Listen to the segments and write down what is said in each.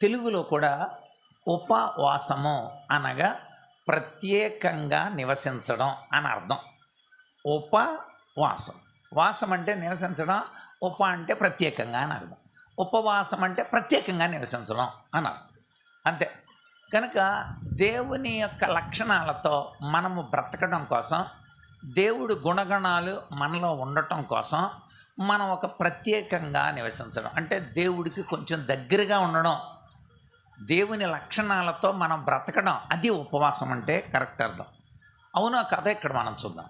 తెలుగులో కూడా ఉపవాసము అనగా ప్రత్యేకంగా నివసించడం అని అర్థం. ఉపవాసం. వాసం అంటే నివసించడం ఉప అంటే ప్రత్యేకంగా అని అర్థం. ఉపవాసం అంటే ప్రత్యేకంగా నివసించడం అని అర్థం. అంతే. కనుక దేవుని యొక్క లక్షణాలతో మనము బ్రతకడం కోసం దేవుడు గుణగణాలు మనలో ఉండటం కోసం మనం ఒక ప్రత్యేకంగా నివసించడం. అంటే దేవుడికి కొంచెం దగ్గరగా ఉండడం దేవుని లక్షణాలతో మనం బ్రతకడం అది ఉపవాసం అంటే కరెక్ట్ అర్థం. అవునా కథ ఇక్కడ మనం చూద్దాం.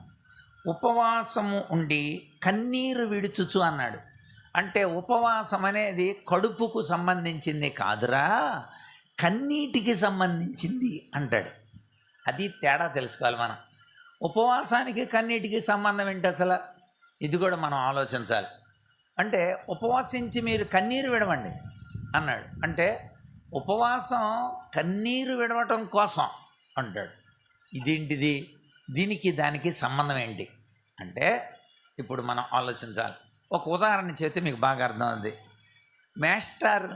ఉపవాసము ఉండి కన్నీరు విడుచుచు అన్నాడు. అంటే ఉపవాసం అనేది కడుపుకు సంబంధించింది కాదురా కన్నీటికి సంబంధించింది అంటాడు. అది తేడా తెలుసుకోవాలి మనం. ఉపవాసానికి కన్నీటికి సంబంధం ఏంటి అసలు? ఇది కూడా మనం ఆలోచించాలి. అంటే ఉపవాసించి మీరు కన్నీరు విడవండి అన్నాడు. అంటే ఉపవాసం కన్నీరు విడవటం కోసం అంటాడు. ఇదేంటిది? దీనికి దానికి సంబంధం ఏంటి? అంటే ఇప్పుడు మనం ఆలోచించాలి. ఒక ఉదాహరణ చేస్తే మీకు బాగా అర్థమైంది మాస్టర్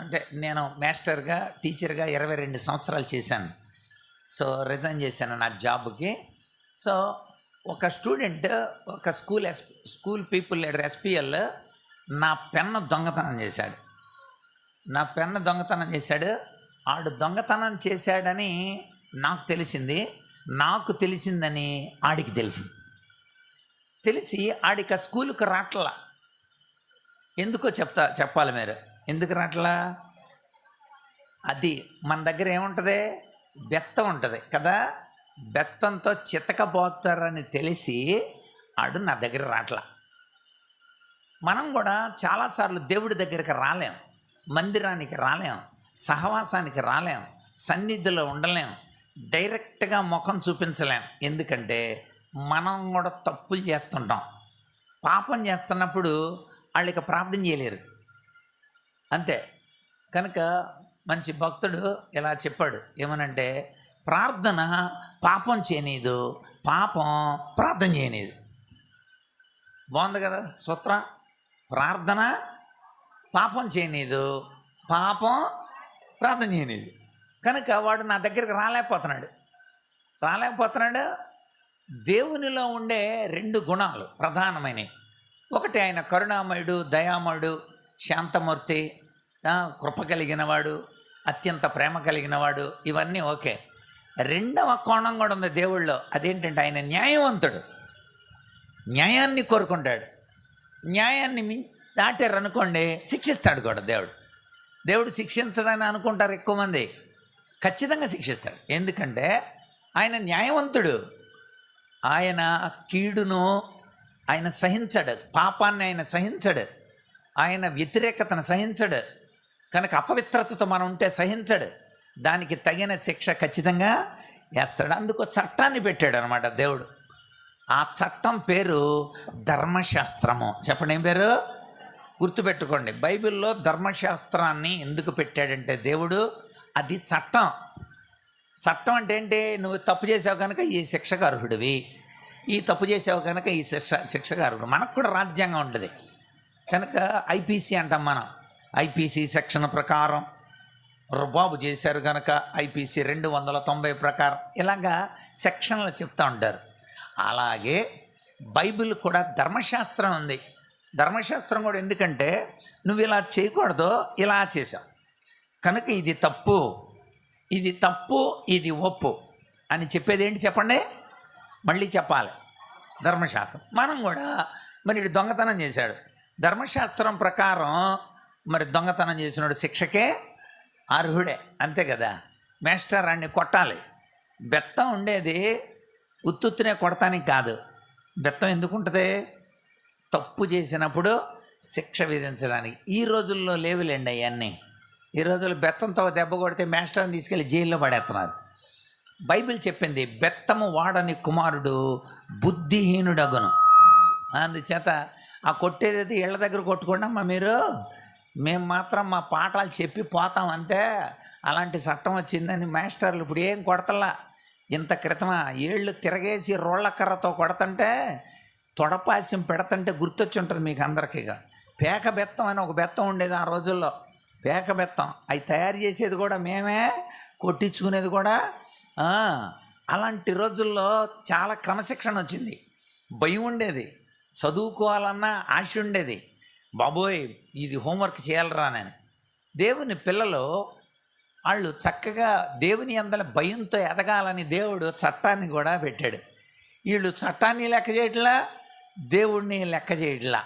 అంటే నేను మాస్టర్గా టీచర్గా ఇరవై రెండు సంవత్సరాలు చేశాను. సో రిజైన్ చేశాను నా జాబ్కి. సో ఒక స్టూడెంట్ ఒక school S school people leader SPL నా పెన్ను దొంగతనం చేశాడు. నా పెన్ను దొంగతనం చేశాడు. ఆడు దొంగతనం చేశాడని నాకు తెలిసింది. నాకు తెలిసిందని ఆడికి తెలిసింది. తెలిసి ఆడిక స్కూల్కి రాట్లా. ఎందుకో చెప్తా చెప్పాలి మీరు. ఎందుకు రాట్లా? అది మన దగ్గర ఏముంటుంది? బెత్తం ఉంటుంది కదా? బెత్తంతో చితకపోతారని తెలిసి ఆడు నా దగ్గర రాట్లా. మనం కూడా చాలాసార్లు దేవుడి దగ్గరికి రాలేం. మందిరానికి రాలేం సహవాసానికి రాలేం సన్నిధిలో ఉండలేం డైరెక్ట్గా ముఖం చూపించలేం. ఎందుకంటే మనం కూడా తప్పులు చేస్తుంటాం. పాపం చేస్తున్నప్పుడు వాళ్ళకి ప్రార్థన చేయలేరు. అంతే. కనుక మంచి భక్తుడు ఇలా చెప్పాడు. ఏమనంటే ప్రార్థన పాపం చేయనీదు పాపం ప్రార్థన చేయనీదు. బాగుంది కదా సూత్రం? ప్రార్థన పాపం చేయనీదు పాపం ప్రార్థన చేయనీదు. కనుక వాడు నా దగ్గరికి రాలేకపోతున్నాడు. రాలేకపోతున్నాడు. దేవునిలో ఉండే రెండు గుణాలు ప్రధానమైనవి. ఒకటి ఆయన కరుణామయుడు దయామయుడు శాంతమూర్తి కృప కలిగినవాడు అత్యంత ప్రేమ కలిగినవాడు ఇవన్నీ ఓకే. రెండవ కోణం కూడా ఉంది దేవుళ్ళో అదేంటంటే ఆయన న్యాయవంతుడు. న్యాయాన్ని కోరుకుంటాడు. న్యాయాన్ని మిం దాటారు అనుకోండి శిక్షిస్తాడు కూడా దేవుడు. దేవుడు శిక్షించడని అనుకుంటారు ఎక్కువ మంది. ఖచ్చితంగా శిక్షిస్తాడు. ఎందుకంటే ఆయన న్యాయవంతుడు. ఆయన కీడును ఆయన సహించడు. పాపాన్ని ఆయన సహించడు. ఆయన వ్యతిరేకతను సహించడు. కనుక అపవిత్రతతో మనం ఉంటే సహించడు. దానికి తగిన శిక్ష ఖచ్చితంగా వేస్తాడు. అందుకు చట్టాన్ని పెట్టాడు అనమాట దేవుడు. ఆ చట్టం పేరు ధర్మశాస్త్రము. చెప్పండి ఏం పేరు? గుర్తుపెట్టుకోండి. బైబిల్లో ధర్మశాస్త్రాన్ని ఎందుకు పెట్టాడంటే దేవుడు అది చట్టం. చట్టం అంటే ఏంటి? నువ్వు తప్పు చేసావు కనుక ఈ శిక్షకు అర్హుడివి. ఈ తప్పు చేసావు కనుక ఈ శిక్ష శిక్షకు అర్హుడు. మనకు కూడా రాజ్యాంగం ఉంటుంది కనుక ఐపీసీ అంటాం మనం. ఐపీసీ సెక్షన్ ప్రకారం రుబాబు చేశారు కనుక ఐపీసీ రెండు వందల తొంభై ప్రకారం. ఇలాగా సెక్షన్లు చెప్తూ ఉంటారు. అలాగే బైబిల్ కూడా ధర్మశాస్త్రం ఉంది. ధర్మశాస్త్రం కూడా ఎందుకంటే నువ్వు ఇలా చేయకూడదు ఇలా చేశావు. కనుక ఇది తప్పు. ఇది తప్పు ఇది ఒప్పు. అని చెప్పేది ఏంటి చెప్పండి? మళ్ళీ చెప్పాలి. ధర్మశాస్త్రం. మనం కూడా మరి ఇటు దొంగతనం చేశాడు. ధర్మశాస్త్రం ప్రకారం మరి దొంగతనం చేసినాడు శిక్షకే అర్హుడే. అంతే కదా? మేస్టర్ అన్ని కొట్టాలి. బెత్తం ఉండేది ఉత్తుత్తునే కొడతానికి కాదు. బెత్తం ఎందుకు ఉంటుంది తప్పు చేసినప్పుడు శిక్ష విధించడానికి. ఈ రోజుల్లో లేవులేండి అవన్నీ ఈ రోజుల్లో బెత్తంతో దెబ్బ కొడితే మేస్టర్ని తీసుకెళ్ళి జైల్లో పడేస్తున్నారు. బైబిల్ చెప్పింది బెత్తము వాడని కుమారుడు బుద్ధిహీనుడగును. అందుచేత ఆ కొట్టేది ఇళ్ళ దగ్గర కొట్టుకోండమ్మా మీరు. మేము మాత్రం మా పాఠాలు చెప్పి పోతాం అంతే. అలాంటి చట్టం వచ్చిందని మాస్టర్లు ఇప్పుడు ఏం కొడతలా ఇంత క్రితమా? ఏళ్ళు తిరగేసి రోళ్ళ కర్రతో కొడతంటే తొడపాస్యం పెడతంటే గుర్తొచ్చి ఉంటుంది మీకు అందరికీగా పేక బెత్తం అని ఒక బెత్తం ఉండేది ఆ రోజుల్లో. పేక బెత్తం. అవి తయారు చేసేది కూడా మేమే కొట్టించుకునేది కూడా అలాంటి రోజుల్లో చాలా క్రమశిక్షణ వచ్చింది. భయం ఉండేది. చదువుకోవాలన్నా ఆశ ఉండేది. బాబోయ్ ఇది హోంవర్క్ చేయాలరా నేను. దేవుని పిల్లలు వాళ్ళు చక్కగా దేవుని అందల భయంతో ఎదగాలని దేవుడు చట్టాన్ని కూడా పెట్టాడు. వీళ్ళు చట్టాన్ని లెక్క చేయట్లా? దేవుడిని లెక్క చేయట్లా.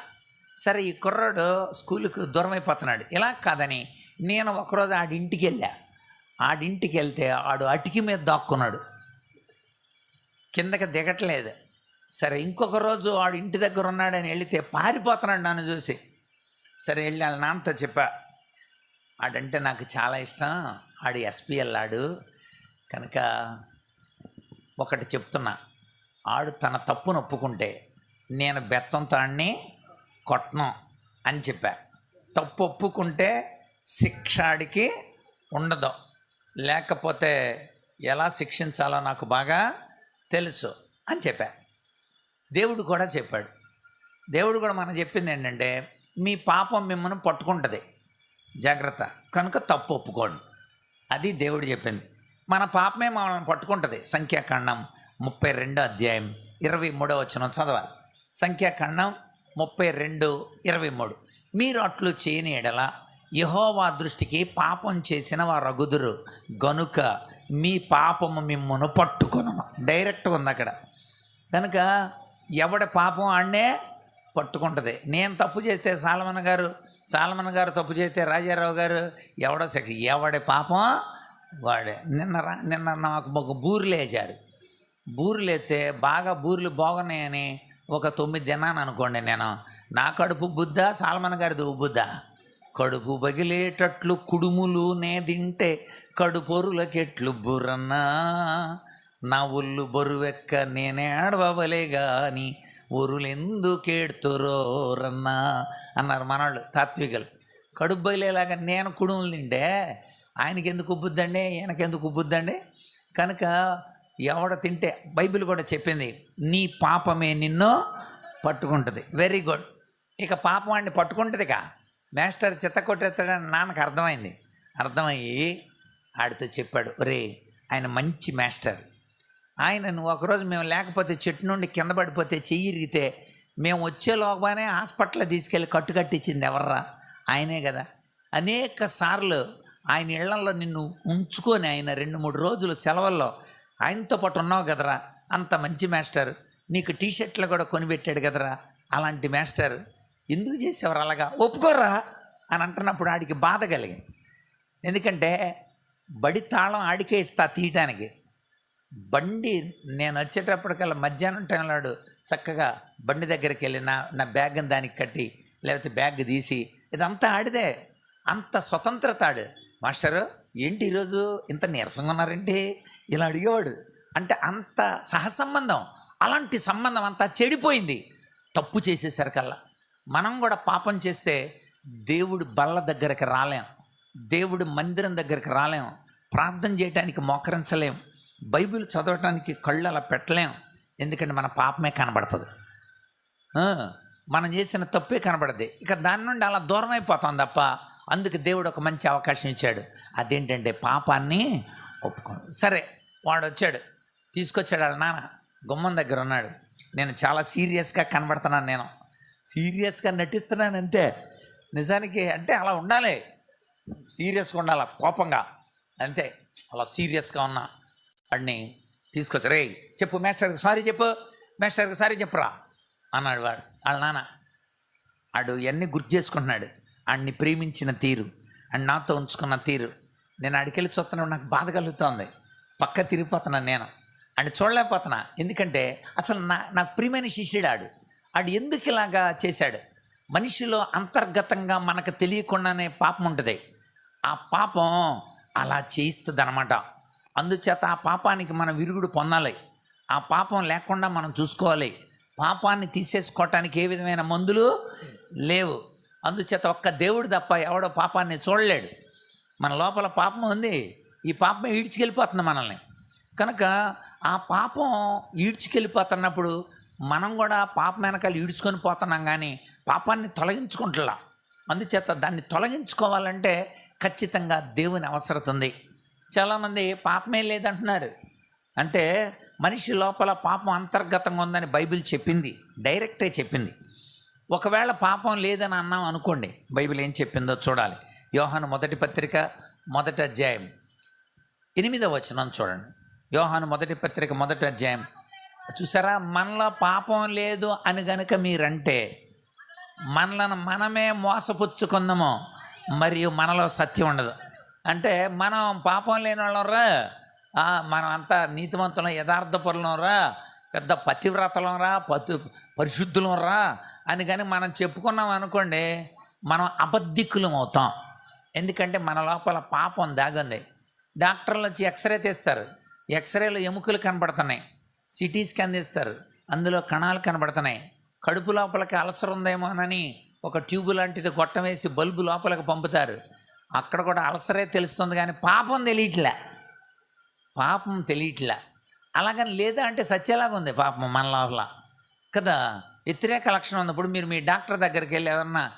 సరే ఈ కుర్రాడు స్కూల్కి దూరం అయిపోతున్నాడు ఇలా కాదని నేను ఒకరోజు ఆడింటికి వెళ్ళా ఆడింటికి వెళ్తే ఆడు అటికి మీద దాక్కున్నాడు. కిందకి దిగట్లేదు. సరే ఇంకొక రోజు ఆడు ఇంటి దగ్గర ఉన్నాడని వెళితే పారిపోతున్నాడు నన్ను చూసి. సరే వెళ్ళి వాళ్ళ నాన్నతో చెప్పా. ఆడంటే నాకు చాలా ఇష్టం. ఆడు ఎస్పీ వెళ్ళాడు కనుక ఒకటి చెప్తున్నా. ఆడు తన తప్పును ఒప్పుకుంటే నేను బెత్తం ఆడిని కొట్టను అని చెప్పాను తప్పు ఒప్పుకుంటే శిక్షాడికి ఉండదు. లేకపోతే ఎలా శిక్షించాలో నాకు బాగా తెలుసు అని చెప్పా. దేవుడు కూడా చెప్పాడు. దేవుడు కూడా మనం చెప్పింది ఏంటంటే మీ పాపం మిమ్మల్ని పట్టుకుంటుంది. జాగ్రత్త. కనుక తప్పు ఒప్పుకోండి. అది దేవుడు చెప్పింది. మన పాపమే మనల్ని పట్టుకుంటుంది. సంఖ్యాకాండం ముప్పై రెండో అధ్యాయం ఇరవై మూడో వచ్చిన చదవాలి. సంఖ్యాకాండం ముప్పై రెండు ఇరవై మూడు. మీరు అట్లు చేయని ఎడల యహోవా దృష్టికి పాపం చేసిన వారు రగుదురు గనుక మీ పాపము మిమ్మను పట్టుకొను. డైరెక్ట్గా ఉంది అక్కడ. కనుక ఎవడ పాపం ఆడనే పట్టుకుంటుంది. నేను తప్పు చేస్తే సాలమన్ గారు సాలమన్ గారు తప్పు చేస్తే రాజారావు గారు ఎవడో శిక్ష ఎవడి పాపం వాడే. నిన్న రా నిన్న నాకు ఒక బూర్లు వేశారు. బూర్లు బాగా బూర్లు బాగున్నాయని ఒక తొమ్మిది తిన్నాను అనుకోండి నేను నా కడుపు బుద్ధ సాల్మన్ గారిది బుద్ధ. కడుపు బగిలేటట్లు కుడుములు నే తింటే కడుపొరులకెట్లు బుర్రన్నా. నా ఒళ్ళు బరువెక్క నేనేడవలే గాని ఒరులెందుకేడుతురోరన్నా అన్నారు మనవాళ్ళు తాత్వికలు. కడుపు బయలేలాగా నేను కుడుములు తింటే ఆయనకి ఎందుకు ఉబ్బుద్దండి ఈయనకెందుకు ఉబ్బుద్దండి కనుక ఎవడ తింటే బైబిల్ కూడా చెప్పింది నీ పాపమే నిన్ను పట్టుకుంటుంది. వెరీ గుడ్ ఇక పాపం వాడిని పట్టుకుంటుందిగా. మాస్టర్ చిత్త కొట్టేస్తాడని నాన్నకు అర్థమైంది. అర్థమయ్యి ఆడితో చెప్పాడు రే ఆయన మంచి మాస్టర్. ఆయన నువ్వు ఒకరోజు మేము లేకపోతే చెట్టు నుండి కింద పడిపోతే చెయ్యి ఇరిగితే మేము వచ్చే లోపనే హాస్పిటల్లో తీసుకెళ్ళి కట్టు కట్టించింది ఎవర్రా? ఆయనే కదా. అనేక సార్లు ఆయన ఇళ్ళలో నిన్ను ఉంచుకొని ఆయన రెండు మూడు రోజులు సెలవుల్లో ఆయనతో పాటు ఉన్నావు కదరా. అంత మంచి మాస్టర్. నీకు టీ షర్ట్లు కూడా కొనిపెట్టాడు కదరా. అలాంటి మాస్టర్. ఎందుకు చేసేవారు అలాగా? ఒప్పుకోరా అని అంటున్నప్పుడు ఆడికి బాధ కలిగింది. ఎందుకంటే బడి తాళం ఆడికే ఇస్తా తీయటానికి. బండి నేను వచ్చేటప్పటికల్లా మధ్యాహ్నం టైంలో చక్కగా బండి దగ్గరికి వెళ్ళి నా నా బ్యాగ్ని దానికి కట్టి లేకపోతే బ్యాగ్ తీసి ఇదంతా ఆడిదే. అంత స్వతంత్రత ఆడు. మాస్టరు ఏంటి ఈరోజు ఇంత నీరసంగా ఉన్నారేంటి? ఇలా అడిగేవాడు అంటే అంత సహసంబంధం అలాంటి సంబంధం అంతా చెడిపోయింది. తప్పు చేసేసరికల్లా. మనం కూడా పాపం చేస్తే దేవుడు బల్ల దగ్గరికి రాలేం. దేవుడు మందిరం దగ్గరికి రాలేం. ప్రార్థన చేయడానికి మోకరించలేం. బైబిల్ చదవటానికి కళ్ళు అలా పెట్టలేం. ఎందుకంటే మన పాపమే కనబడుతుంది. మనం చేసిన తప్పే కనబడదు. ఇక దాని నుండి అలా దూరం అయిపోతాం తప్ప అందుకు దేవుడు ఒక మంచి అవకాశం ఇచ్చాడు. అదేంటంటే పాపాన్ని ఒప్పుకోండి సరే వాడు వచ్చాడు తీసుకొచ్చాడు వాళ్ళ నాన్న. గుమ్మం దగ్గర ఉన్నాడు. నేను చాలా సీరియస్గా కనబడుతున్నాను నేను. సీరియస్గా నటిస్తున్నాను నిజానికి అంటే అలా ఉండాలి. సీరియస్గా ఉండాలి? కోపంగా. అంతే. అలా సీరియస్గా ఉన్నా వాడిని తీసుకొచ్చి రే చెప్పు మాస్టర్కి సారీ చెప్పు. మాస్టర్కి సారీ చెప్పురా. అన్నాడు వాడు. వాళ్ళ నాన్న వాడు ఇవన్నీ గుర్తు చేసుకుంటున్నాడు. వాడిని ప్రేమించిన తీరు అండ్ నాతో ఉంచుకున్న తీరు. నేను అడికెళ్ళి చూస్తున్నాడు. నాకు బాధ కలుగుతోంది. పక్క తిరిగిపోతున్నాను నేను. అండ్ చూడలేకపోతున్నా. ఎందుకంటే అసలు నా నాకు ప్రియమైన శిష్యుడు ఆడు. ఆడు ఎందుకు ఇలాగా చేశాడు? మనిషిలో అంతర్గతంగా మనకు తెలియకుండానే పాపం ఉంటుంది. ఆ పాపం అలా చేయిస్తుంది అనమాట అందుచేత ఆ పాపానికి మనం విరుగుడు పొందాలి. ఆ పాపం లేకుండా మనం చూసుకోవాలి. పాపాన్ని తీసేసుకోవటానికి ఏ విధమైన మందులు లేవు. అందుచేత ఒక్క దేవుడు తప్ప ఎవడో పాపాన్ని చూడలేడు. మన లోపల పాపం ఉంది. ఈ పాపం ఈడ్చుకెళ్ళిపోతుంది మనల్ని. కనుక ఆ పాపం ఈడ్చుకెళ్ళిపోతున్నప్పుడు మనం కూడా పాపం వెనకాల ఈడ్చుకొని పోతున్నాం కానీ పాపాన్ని తొలగించుకుంటులా. అందుచేత దాన్ని తొలగించుకోవాలంటే ఖచ్చితంగా దేవుని అవసరం ఉంది. చాలామంది పాపమే లేదంటున్నారు. అంటే మనిషి లోపల పాపం అంతర్గతంగా ఉందని బైబిల్ చెప్పింది డైరెక్టే చెప్పింది. ఒకవేళ పాపం లేదని అన్నాం అనుకోండి బైబిల్ ఏం చెప్పిందో చూడాలి. యోహాను మొదటి పత్రిక మొదటి అధ్యాయం. ఎనిమిదవ వచనం చూడండి. యోహాను మొదటి పత్రిక మొదటి అధ్యాయం. చూసారా? మనలో పాపం లేదు అని గనుక మీరంటే మనలను మనమే మోసపుచ్చుకుందాము మరియు మనలో సత్యం ఉండదు. అంటే మనం పాపం లేని వాళ్ళంరా మనం అంతా నీతివంతులం యథార్థ పరులంరా పెద్ద పతివ్రతలంరా? పతి పరిశుద్ధులంరా? అని కానీ మనం చెప్పుకున్నాం అనుకోండి మనం అబద్ధికులం అవుతాం. ఎందుకంటే మన లోపల పాపం దాగుంది. డాక్టర్లు వచ్చి ఎక్స్రే తీస్తారు. ఎక్స్రేలో ఎముకలు కనబడుతున్నాయి. సిటీ స్కాన్ తీస్తారు. అందులో కణాలు కనబడుతున్నాయి. కడుపు లోపలికి అలసర ఉందేమోనని ఒక ట్యూబ్ లాంటిది గొట్టం వేసి బల్బు లోపలికి పంపుతారు. అక్కడ కూడా అలసరే తెలుస్తుంది కానీ పాపం తెలియట్లే. పాపం తెలియట్లే. అలాగని లేదా అంటే సత్యలాగా ఉంది పాపం మన లోపల. కదా? వ్యతిరేక లక్షణం ఉన్నప్పుడు మీరు మీ డాక్టర్ దగ్గరికి వెళ్ళి ఎవరన్నా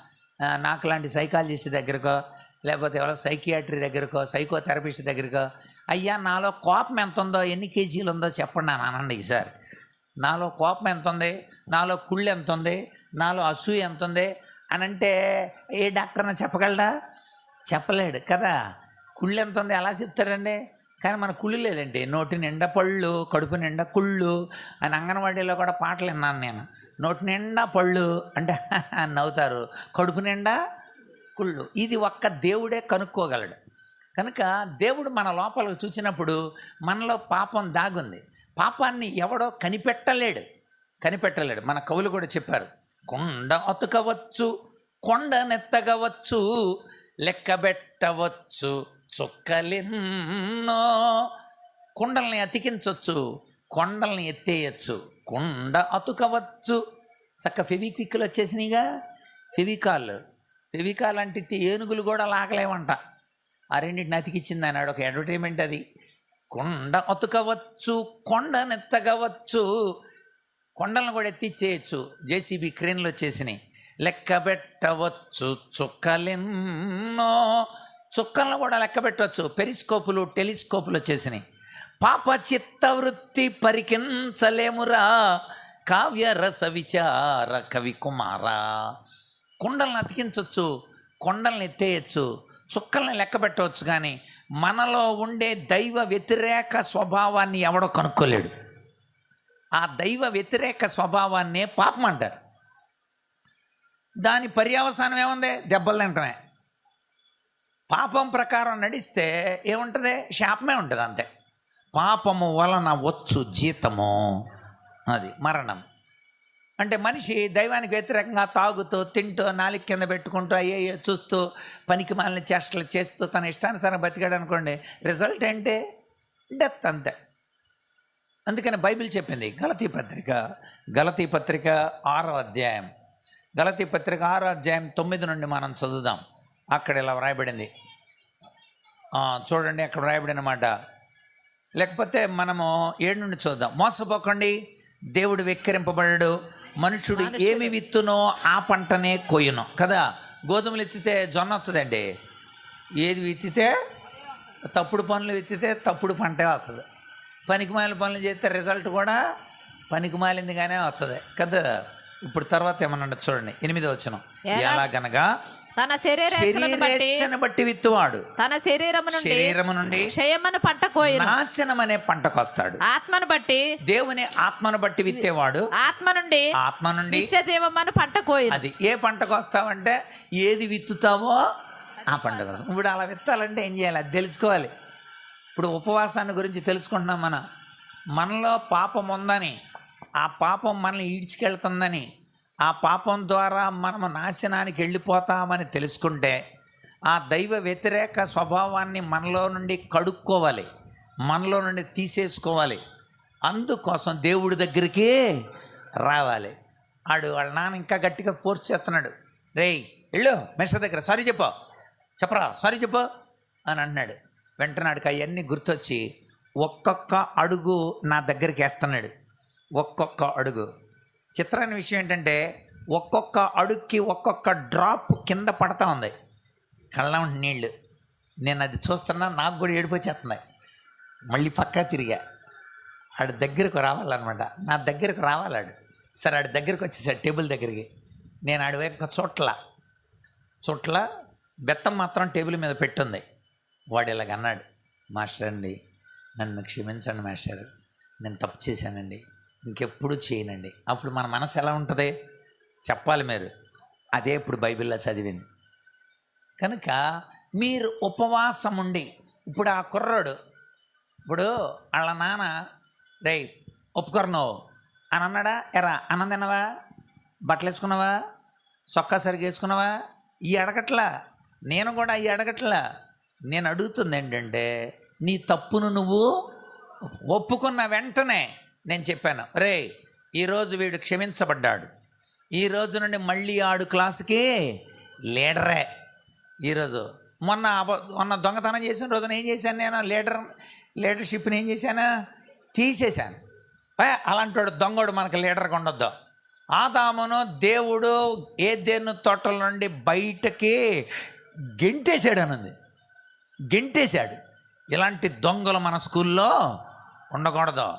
నాకు లాంటి సైకాలజిస్ట్ దగ్గరకో లేకపోతే ఎవరో సైకియాట్రీ దగ్గరకో సైకోథెరపిస్ట్ దగ్గరకో అయ్యా నాలో కోపం ఎంత ఉందో ఎన్ని కేజీలు ఉందో చెప్పండి అని అనండి ఈసారి. నాలో కోపం ఎంత ఉంది నాలో కుళ్ళు ఎంత ఉంది నాలో అసూయ ఎంత ఉంది అని అంటే ఏ డాక్టర్ చెప్పగలడా? చెప్పలేడు కదా. కుళ్ళు ఎంత ఉంది ఎలా చెప్తారండి. కానీ మన కుళ్ళు లేదండి. నోటి నిండా పళ్ళు కడుపు నిండా కుళ్ళు అని అంగన్వాడీలో కూడా పాటలు విన్నాను నేను. నోటి నిండా పళ్ళు అంటే నవ్వుతారు. కడుపు నిండా కుళ్ళు ఇది ఒక్క దేవుడే కనుక్కోగలడు. కనుక దేవుడు మన లోపలకు చూసినప్పుడు మనలో పాపం దాగుంది. పాపాన్ని ఎవడో కనిపెట్టలేడు. కనిపెట్టలేడు. మన కవులు కూడా చెప్పారు కొండ అతుకవచ్చు కొండ నెత్తగవచ్చు లెక్కబెట్టవచ్చు చుక్కలెన్నో కొండల్ని అతికించవచ్చు కొండల్ని ఎత్తేయచ్చు కొండ అతుకవచ్చు. చక్క ఫెవిక్విక్లు వచ్చేసినాయిగా. ఫెవికాల్. ఫెవికాల్ లాంటి ఏనుగులు కూడా లాగలేవంట. ఆ రెండింటిని అతికిచ్చింది అన్నాడు ఒక అడ్వర్టైజ్మెంట్ అది. కొండ అతుకవచ్చు కొండ నెత్తగవచ్చు కొండలను కూడా ఎత్తిచ్చేయచ్చు. జేసీబీ క్రేన్లు వచ్చేసినాయి. లెక్క పెట్టవచ్చు చుక్కలెన్నో చుక్కలను కూడా లెక్క పెట్టవచ్చు. పెరిస్కోపులు టెలిస్కోపులు వచ్చేసినాయి. పాప చిత్తవృత్తి పరికించలేమురా. కావ్య రస విచార కవి కుమారా. కుండలను అతికించవచ్చు కొండలను ఎత్తేయచ్చు చుక్కల్ని లెక్క పెట్టవచ్చు కానీ మనలో ఉండే దైవ వ్యతిరేక స్వభావాన్ని ఎవడో కనుక్కోలేడు. ఆ దైవ వ్యతిరేక స్వభావాన్నే పాపం అంటారు. దాని పర్యవసానం ఏముంది? దెబ్బలు తింటమే. పాపం ప్రకారం నడిస్తే ఏముంటుంది? శాపమే ఉంటుంది అంతే. పాపము వలన వచ్చు జీతము. అది మరణం. అంటే మనిషి దైవానికి వ్యతిరేకంగా తాగుతూ తింటూ నాలుగు కింద పెట్టుకుంటూ అయ్యే చూస్తూ పనికి మాలిన చేష్టలు చేస్తూ తన ఇష్టానుసారం బతికాడు అనుకోండి రిజల్ట్ ఏంటి? డెత్ అంతే. అందుకని బైబిల్ చెప్పింది గలతీ పత్రిక గలతీ పత్రిక ఆరో అధ్యాయం. గలతీ పత్రిక ఆరో అధ్యాయం తొమ్మిది నుండి మనం చదువుదాం. అక్కడ ఇలా వ్రాయబడింది. చూడండి అక్కడ వ్రాయబడిన మాట. లేకపోతే మనము ఏడు నుండి చూద్దాం మోసపోకండి. దేవుడు వెక్కిరింపబడడు మనుషుడు ఏమి విత్తునో ఆ పంటనే కొయ్యను. కదా? గోధుమలు ఎత్తితే జొన్న వస్తుందండి ఏది విత్తితే తప్పుడు పనులు విత్తితే తప్పుడు పంటే వస్తుంది పనికిమాలిన పనులు చేస్తే రిజల్ట్ కూడా పనికిమాలిందిగానే వస్తుంది కదా? ఇప్పుడు తర్వాత ఏమన్నా చూడండి. ఎనిమిది వచ్చిన ఎలాగనగా తన శరీరేచ్ఛలను బట్టి బట్టి విత్తువాడు. తన శరీరము నుండి శరీరము నుండి క్షయమను పంట కోయను నాశనం అనే పంటకొస్తాడు ఆత్మను బట్టి దేవుని ఆత్మను బట్టి విత్తేవాడు. ఆత్మ నుండి ఆత్మ నుండి నిత్య జీవమను పంట కోయను అది ఏ పంటకు వస్తావంటే ఏది విత్తుతావో ఆ పంటకు వస్తాం. ఇప్పుడు అలా విత్తాలంటే ఏం చేయాలి? అది తెలుసుకోవాలి. ఇప్పుడు ఉపవాసాన్ని గురించి తెలుసుకుంటున్నాం మనం. మనలో పాపం ఉందని ఆ పాపం మనల్ని ఈడ్చుకెళ్తుందని ఆ పాపం ద్వారా మనము నాశనానికి వెళ్ళిపోతామని తెలుసుకుంటే ఆ దైవ వ్యతిరేక స్వభావాన్ని మనలో నుండి కడుక్కోవాలి మనలో నుండి తీసేసుకోవాలి. అందుకోసం దేవుడి దగ్గరికి రావాలి. ఆడు వాళ్ళ నాన్న ఇంకా గట్టిగా ఫోర్స్ చేస్తున్నాడు. రేయ్ వెళ్ళు మిస్టర్ దగ్గర సారీ చెప్పు. చెప్పరా సారీ చెప్పు. అని అన్నాడు. వెంటనే అవన్నీ గుర్తొచ్చి ఒక్కొక్క అడుగు నా దగ్గరికి వేస్తున్నాడు. ఒక్కొక్క అడుగు. చిత్రాన్ని విషయం ఏంటంటే ఒక్కొక్క అడుక్కి ఒక్కొక్క డ్రాప్ కింద పడతా ఉంది. కళ్ళ నీళ్ళు. నేను అది చూస్తున్నా నాకు కూడా ఏడుపు మళ్ళీ పక్కా తిరిగా. ఆడు దగ్గరకు రావాలన్నమాట. నా దగ్గరకు రావాలాడు సరే ఆడి దగ్గరకు వచ్చేసాడు టేబుల్ దగ్గరికి. నేను ఆడి వైపు చోట్ల చోట్ల బెత్తం మాత్రం టేబుల్ మీద పెట్టుంది. వాడు ఇలాగ అన్నాడు మాస్టర్ అండి నన్ను క్షమించండి మాస్టర్. నేను తప్పు చేశానండి. ఇంకెప్పుడు చేయనండి. అప్పుడు మన మనసు ఎలా ఉంటుంది? చెప్పాలి మీరు. అదే ఇప్పుడు బైబిల్లో చదివింది. కనుక మీరు ఉపవాసం ఉండి ఇప్పుడు ఆ కుర్రాడు ఇప్పుడు వాళ్ళ నాన్న రేయ్ ఒప్పుకొరను అని అన్నాడా? ఎరా అన్నం తిన్నవా? బట్టలు వేసుకున్నావా? సొక్కా సరిగ్గా వేసుకున్నావా? ఈ అడగట్లా? నేను కూడా ఈ అడగట్లా? నేను అడుగుతుంది ఏంటంటే నీ తప్పును నువ్వు ఒప్పుకున్న వెంటనే నేను చెప్పాను రే ఈరోజు వీడు క్షమించబడ్డాడు. ఈ రోజు నుండి మళ్ళీ ఆడు క్లాసుకి లీడరే. ఈరోజు మొన్న మొన్న దొంగతనం చేసిన రోజున ఏం చేశాను నేను? లీడర్ లీడర్షిప్ని ఏం చేశాను? తీసేశాను. ఏ, అలాంటి వాడు దొంగడు మనకు లీడర్గా ఉండొద్దు. ఆదామును దేవుడు ఏ తోటల నుండి బయటకి గెంటేశాడు అనుంది గెంటేశాడు. ఇలాంటి దొంగలు మన స్కూల్లో ఉండకూడదు.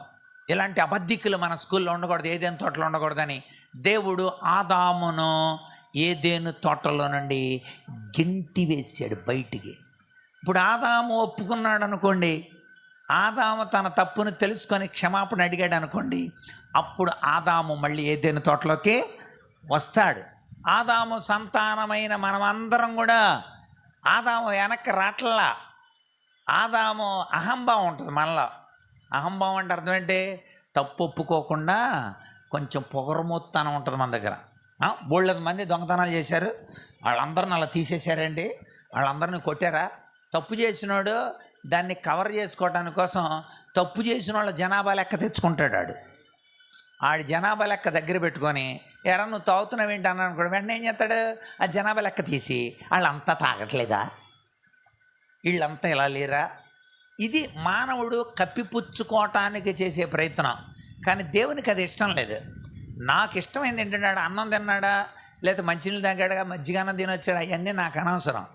ఇలాంటి అబద్ధికులు మన స్కూల్లో ఉండకూడదు ఏదేని తోటలో ఉండకూడదని. దేవుడు ఆదామును ఏదేను తోటలో నుండి గింటి వేసాడు బయటికి. ఇప్పుడు ఆదాము ఒప్పుకున్నాడు అనుకోండి ఆదాము తన తప్పును తెలుసుకొని క్షమాపణ అడిగాడు అనుకోండి అప్పుడు ఆదాము మళ్ళీ ఏదేను తోటలోకి వస్తాడు. ఆదాము సంతానమైన మనమందరం కూడా ఆదాము వెనక్కి రాట్లా. ఆదాము అహంభావం ఉంటుంది మనలో. అహంభావం అంటే అర్థం ఏంటి? తప్పు ఒప్పుకోకుండా కొంచెం పొగరమూత్తనం ఉంటుంది మన దగ్గర. బోళ్ళది మంది దొంగతనాలు చేశారు. వాళ్ళందరిని అలా తీసేశారండి. వాళ్ళందరిని కొట్టారా? తప్పు చేసినోడు దాన్ని కవర్ చేసుకోవడానికి కోసం తప్పు చేసిన వాళ్ళ జనాభా లెక్క తెచ్చుకుంటాడు ఆడు. ఆడి జనాభా లెక్క దగ్గర పెట్టుకొని ఎరా నువ్వు తాగుతున్నావు ఏంటి? అన్నాను కూడా వెంటనే ఏం చేస్తాడు? ఆ జనాభా లెక్క తీసి వాళ్ళంతా తాగట్లేదా? వీళ్ళంతా ఇలా లేరా? ఇది మానవుడు కప్పిపుచ్చుకోవటానికి చేసే ప్రయత్నం. కానీ దేవునికి అది ఇష్టం లేదు. నాకు ఇష్టమైంది ఏంటంటే అన్నం తిన్నాడా లేదా మంచినీళ్ళు తాగాడా మజ్జిగానం తినొచ్చాడా అవన్నీ నాకు అనవసరం.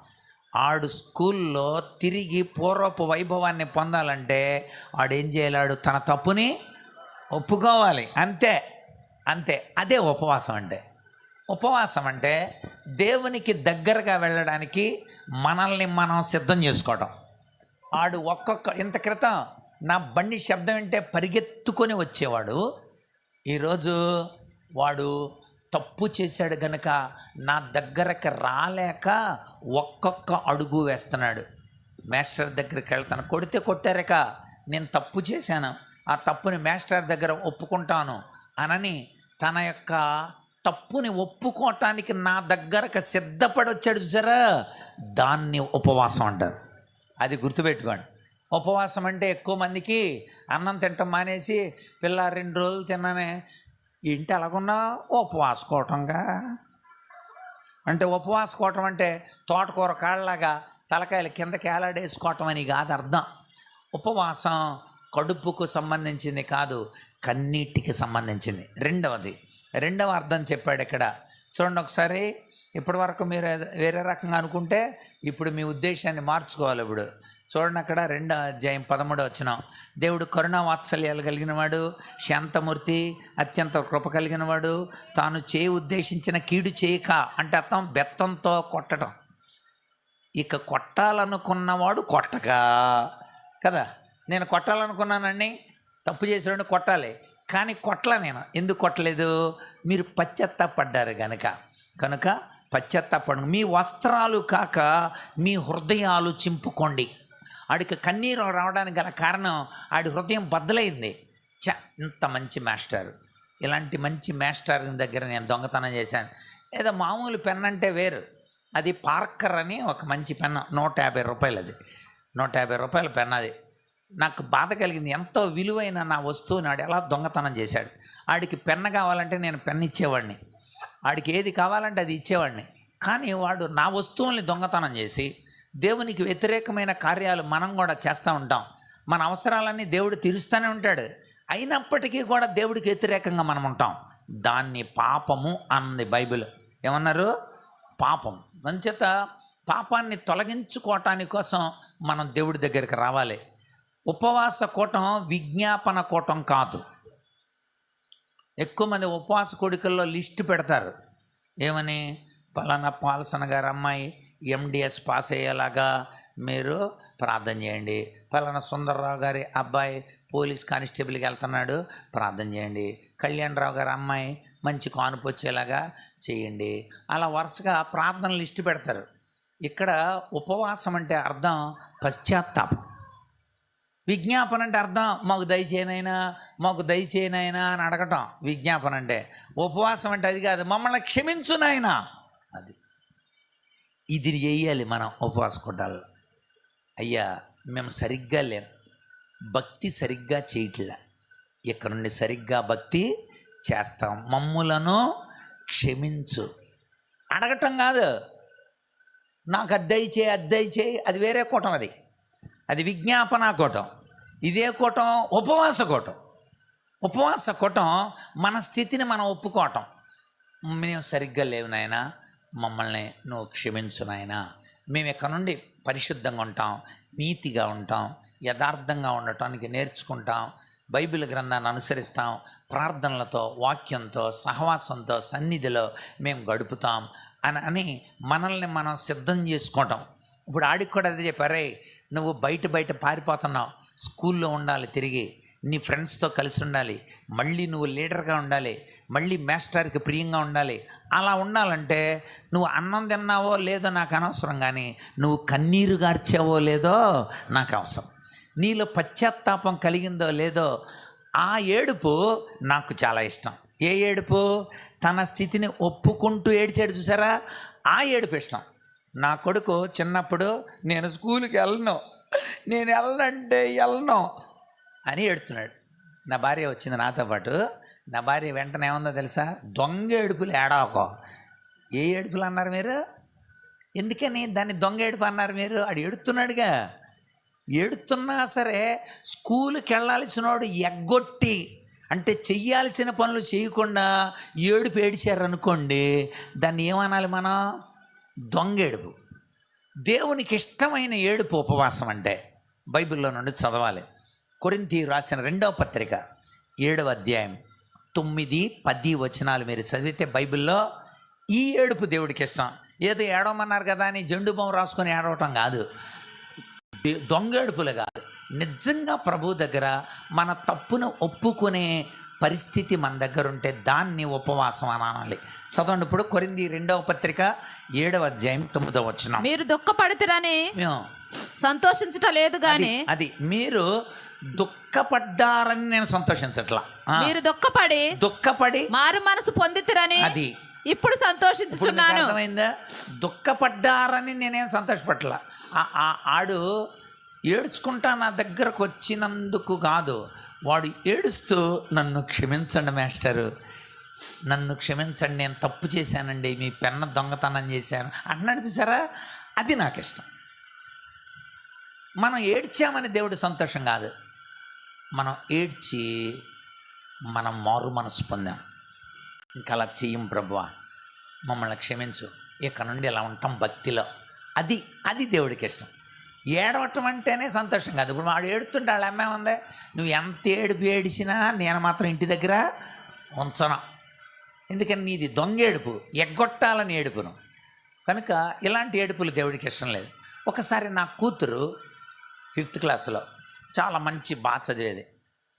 ఆడు స్కూల్లో తిరిగి పూర్వపు వైభవాన్ని పొందాలంటే ఆడేం చేయలేడు తన తప్పుని ఒప్పుకోవాలి. అంతే. అంతే. అదే ఉపవాసం అంటే. ఉపవాసం అంటే దేవునికి దగ్గరగా వెళ్ళడానికి మనల్ని మనం సిద్ధం చేసుకోవటం. ఆడు ఒక్కొక్క ఇంత క్రితం నా బండి శబ్దం వింటే పరిగెత్తుకొని వచ్చేవాడు. ఈరోజు వాడు తప్పు చేశాడు గనక నా దగ్గరకు రాలేక ఒక్కొక్క అడుగు వేస్తున్నాడు. మాస్టర్ దగ్గరికి వెళ్తాను. కొడితే కొట్టారక నేను తప్పు చేశాను. ఆ తప్పుని మాస్టర్ దగ్గర ఒప్పుకుంటాను అనని తన యొక్క తప్పుని ఒప్పుకోవటానికి నా దగ్గరకు సిద్ధపడి వచ్చాడు చూసారా దాన్ని ఉపవాసం అంటారు. అది గుర్తుపెట్టుకోండి. ఉపవాసం అంటే ఎక్కువ మందికి అన్నం తింటం మానేసి పిల్ల రెండు రోజులు తిన్నానే ఇంటి అలాగున్నా ఉపవాసుకోవటంగా అంటే ఉపవాసుకోవటం అంటే తోటకూర కాళ్ళలాగా తలకాయలు కిందకి ఏలాడేసుకోవటం అని కాదు అర్థం. ఉపవాసం కడుపుకు సంబంధించింది కాదు కన్నీటికి సంబంధించింది. రెండవది రెండవ అర్థం చెప్పాడు ఇక్కడ. చూడండి ఒకసారి. ఇప్పటి వరకు మీరు వేరే రకంగా అనుకుంటే ఇప్పుడు మీ ఉద్దేశాన్ని మార్చుకోవాలి ఇప్పుడు. చూడండి అక్కడ రెండో అధ్యాయం పదమూడో వచ్చిన దేవుడు కరుణా వాత్సల్యాలు కలిగినవాడు శాంతమూర్తి అత్యంత కృప కలిగినవాడు తాను చేయి ఉద్దేశించిన కీడు చేయక అంటే అర్థం బెత్తంతో కొట్టడం. ఇక కొట్టాలనుకున్నవాడు కొట్టగా కదా? నేను కొట్టాలనుకున్నానండి తప్పు చేసాడు కొట్టాలి. కానీ కొట్టల నేను. ఎందుకు కొట్టలేదు? మీరు పశ్చత్తపడ్డారు కనుక కనుక పశ్చాత్తాపడు మీ వస్త్రాలు కాక మీ హృదయాలు చింపుకోండి. ఆడికి కన్నీరు రావడానికి గల కారణం ఆడి హృదయం బద్దలైంది. చ ఇంత మంచి మాస్టర్. ఇలాంటి మంచి మాస్టర్ దగ్గర నేను దొంగతనం చేశాను. ఏదో మామూలు పెన్ అంటే వేరు. అది పార్కర్ అని ఒక మంచి పెన్ నూట యాభై రూపాయలు అది. నూట యాభై రూపాయల పెన్ అది. నాకు బాధ కలిగింది. ఎంతో విలువైన నా వస్తువుని ఆడు ఎలా దొంగతనం చేశాడు. ఆడికి పెన్ను కావాలంటే నేను పెన్ ఇచ్చేవాడిని. వాడికి ఏది కావాలంటే అది ఇచ్చేవాడిని. కానీ వాడు నా వస్తువుల్ని దొంగతనం చేసి దేవునికి వ్యతిరేకమైన కార్యాలు మనం కూడా చేస్తూ ఉంటాం. మన అవసరాలన్నీ దేవుడు తీరుస్తూనే ఉంటాడు. అయినప్పటికీ కూడా దేవుడికి వ్యతిరేకంగా మనం ఉంటాం. దాన్ని పాపము అన్నది బైబిల్. ఏమన్నారు? పాపం. మంచేత పాపాన్ని తొలగించుకోవటానికి కోసం మనం దేవుడి దగ్గరికి రావాలి. ఉపవాస కూటం విజ్ఞాపన కూటం కాదు. ఎక్కువ మంది ఉపవాస కొడుకుల్లో లిస్ట్ పెడతారు. ఏమని? పలానా పాలసన గారు అమ్మాయి ఎండిఎస్ పాస్ అయ్యేలాగా మీరు ప్రార్థన చేయండి. పలానా సుందర్రావు గారి అబ్బాయి పోలీస్ కానిస్టేబుల్కి వెళ్తున్నాడు ప్రార్థన చేయండి. కళ్యాణరావు గారి అమ్మాయి మంచి కానుపు వచ్చేలాగా చేయండి. అలా వరుసగా ప్రార్థన లిస్ట్ పెడతారు. ఇక్కడ ఉపవాసం అంటే అర్థం పశ్చాత్తాపం. విజ్ఞాపన అంటే అర్థం. మాకు దయచేయనైనా మాకు దయచేయనైనా అని అడగటం. విజ్ఞాపన అంటే ఉపవాసం అంటే అది కాదు. మమ్మల్ని క్షమించు నాయనా. అది. ఇది చేయాలి మనం ఉపవాస కొట్టాలి. అయ్యా మేము సరిగ్గా లేం. భక్తి సరిగ్గా చేయట్లే. ఇక్కడ నుండి సరిగ్గా భక్తి చేస్తాం. మమ్ములను క్షమించు. అడగటం కాదు. నాకు అద్దయి చేయి అద్దయి చేయి అది వేరే కూటం అది. అది విజ్ఞాపన కూటం. ఇదే కూటం ఉపవాస కూటం. ఉపవాస కూటం మన స్థితిని మనం ఒప్పుకోవటం. మేము సరిగ్గా లేవు నాయన మమ్మల్ని నువ్వు క్షమించు నాయన. మేము ఇక్కడ నుండి పరిశుద్ధంగా ఉంటాం నీతిగా ఉంటాం యథార్థంగా ఉండటానికి నేర్చుకుంటాం బైబిల్ గ్రంథాన్ని అనుసరిస్తాం ప్రార్థనలతో వాక్యంతో సహవాసంతో సన్నిధిలో మేము గడుపుతాం అని అని మనల్ని మనం సిద్ధం చేసుకోవటం. ఇప్పుడు ఆడికి కూడా అదే చెప్పారే నువ్వు బయట బయట పారిపోతున్నావు. స్కూల్లో ఉండాలి తిరిగి. నీ ఫ్రెండ్స్తో కలిసి ఉండాలి. మళ్ళీ నువ్వు లీడర్గా ఉండాలి. మళ్ళీ మాస్టర్కి ప్రియంగా ఉండాలి. అలా ఉండాలంటే నువ్వు అన్నం తిన్నావో లేదో నాకు అనవసరం కానీ నువ్వు కన్నీరు గార్చావో లేదో నాకు అవసరం. నీలో పశ్చాత్తాపం కలిగిందో లేదో ఆ ఏడుపు నాకు చాలా ఇష్టం. ఏ ఏడుపు? తన స్థితిని ఒప్పుకుంటూ ఏడ్చాడు చూసారా? ఆ ఏడుపు ఇష్టం. నా కొడుకు చిన్నప్పుడు నేను స్కూల్కి వెళ్ళను. నేను వెళ్ళనంటే వెళ్ళను అని ఏడుతున్నాడు. నా భార్య వచ్చింది నాతో పాటు. నా భార్య వెంటనే ఏముందో తెలుసా? దొంగ ఏడుపులు ఏడాకో. ఏ ఏడుపులు అన్నారు మీరు? ఎందుకని దాన్ని దొంగ ఏడుపు అన్నారు మీరు? ఆడు ఏడుతున్నాడుగా. ఏడుతున్నా సరే స్కూల్కి వెళ్ళాల్సినోడు ఎగ్గొట్టి అంటే చెయ్యాల్సిన పనులు చేయకుండా ఏడుపు ఏడిచారు అనుకోండి దాన్ని ఏమనాలి మనం? దొంగ ఏడుపు దేవునికి ఇష్టమైన ఏడుపు ఉపవాసం అంటే బైబిల్లో నుండి చదవాలి. కొరింతి రాసిన రెండవ పత్రిక ఏడవ అధ్యాయం తొమ్మిది పది వచనాలు మీరు చదివితే బైబిల్లో ఈ ఏడుపు దేవుడికి ఇష్టం ఏదో ఏడవమన్నారు కదా అని జెండు బొమ్మ రాసుకొని ఏడవటం కాదు. దొంగ ఏడుపులు కాదు. నిజంగా ప్రభు దగ్గర మన తప్పును ఒప్పుకునే పరిస్థితి మన దగ్గర ఉంటే దాన్ని ఉపవాసం అని అనాలి. చదవండి ఇప్పుడు కొరింది రెండవ పత్రిక ఏడవ అధ్యాయం తొమ్మిదవ వచ్చిన మీరు దుఃఖపడుతురని సంతోషించటం లేదు గాని అది మీరు దుఃఖపడ్డారని నేను సంతోషించట్లా. మీరు దుఃఖపడి దుఃఖపడి మారు మనసు పొందితురని అది. ఇప్పుడు సంతోషించుచున్నాను. అర్థమైందా? దుఃఖపడ్డారని నేనేం ఆ ఆడు ఏడ్చుకుంటా నా దగ్గరకు వచ్చినందుకు కాదు వాడు ఏడుస్తూ నన్ను క్షమించండి మాస్టరు. నన్ను క్షమించండి నేను తప్పు చేశానండి మీ పెన్న దొంగతనం చేశాను. అన్నాడు చూసారా? అది నాకు ఇష్టం. మనం ఏడ్చామని దేవుడు సంతోషం కాదు. మనం ఏడ్చి మనం మారు మనసు పొందాం. ఇంకా అలా చెయ్యం ప్రభువా. మమ్మల్ని క్షమించు. ఇక నుండి ఇలా ఉంటాం భక్తిలో. అది అది దేవుడికి ఇష్టం. ఏడవటం అంటేనే సంతోషం కాదు. ఇప్పుడు వాడు ఏడుతుంటే వాళ్ళ అమ్మాయి ఉంది నువ్వు ఎంత ఏడుపు ఏడిచినా నేను మాత్రం ఇంటి దగ్గర ఉంచను. ఎందుకని? నీది దొంగ ఏడుపు ఎగ్గొట్టాలని ఏడుపును. కనుక ఇలాంటి ఏడుపులు దేవుడికి ఇష్టం లేదు. ఒకసారి నా కూతురు ఫిఫ్త్ క్లాస్లో చాలా మంచి బాగా చదివేది.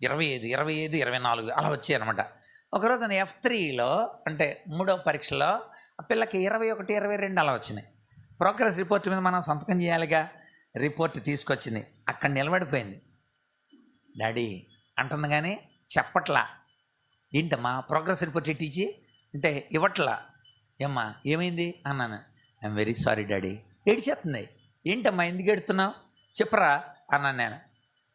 ఇరవై ఐదు ఇరవై ఐదు ఇరవై నాలుగు అలా వచ్చాయి అనమాట ఒకరోజు నేను ఎఫ్ త్రీలో అంటే మూడవ పరీక్షలో ఆ పిల్లకి ఇరవై ఒకటి ఇరవై రెండు అలా వచ్చినాయి. ప్రోగ్రెస్ రిపోర్ట్ మీద మనం సంతకం చేయాలిగా? రిపోర్ట్ తీసుకొచ్చింది. అక్కడ నిలబడిపోయింది. డాడీ అంటుంది కానీ చెప్పట్లా. ఏంటమ్మా ప్రోగ్రెస్ రిపోర్ట్ ఇచ్చి అంటే ఇవ్వట్లా. ఏమ్మా ఏమైంది? అన్నాను. I am very sorry daddy. ఏడిచేస్తుంది? ఏంటమ్మా ఎందుకు ఎడుతున్నావు చెప్పరా అన్నాను నేను.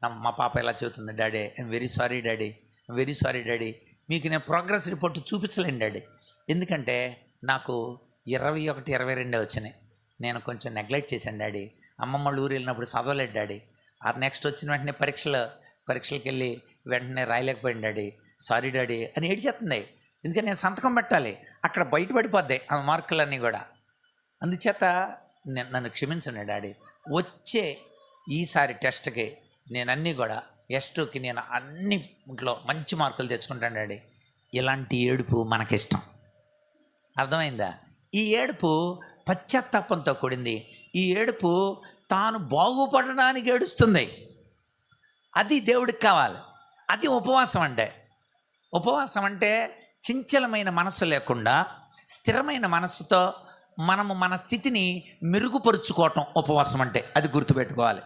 మా పాప ఎలా చెబుతుంది daddy? I am very sorry daddy. Very sorry daddy. మీకు నేను ప్రోగ్రెస్ రిపోర్ట్ చూపించలేను డాడీ. ఎందుకంటే నాకు ఇరవై ఒకటి ఇరవై రెండే వచ్చినాయి. నేను కొంచెం నెగ్లెక్ట్ చేశాను డాడీ. అమ్మమ్మ వాళ్ళ ఊరు వెళ్ళినప్పుడు చదవలేడు డాడీ. ఆ నెక్స్ట్ వచ్చిన వెంటనే పరీక్షలు పరీక్షలకు వెళ్ళి వెంటనే రాయలేకపోయింది డాడీ. సారీ డాడీ అని ఏడిచేస్తుంది ఎందుకంటే నేను సంతకం పెట్టాలి. అక్కడ బయటపడిపోద్ది ఆ మార్కులన్నీ కూడా. అందుచేత నేను నన్ను క్షమించండి డాడీ. వచ్చే ఈసారి టెస్ట్కి నేను అన్నీ కూడా ఎస్టుకి నేను అన్ని ఇంట్లో మంచి మార్కులు తెచ్చుకుంటాను డాడీ. ఇలాంటి ఏడుపు మనకిష్టం. అర్థమైందా? ఈ ఏడుపు పశ్చాత్తాపంతో కూడింది ఈ ఏడుపు తాను బాగుపడడానికి ఏడుస్తుంది. అది దేవుడికి కావాలి. అది ఉపవాసం అంటే. ఉపవాసం అంటే చించలమైన మనసు లేకుండా స్థిరమైన మనసుతో మనము మన స్థితిని మెరుగుపరుచుకోవటం ఉపవాసం అంటే. అది గుర్తుపెట్టుకోవాలి.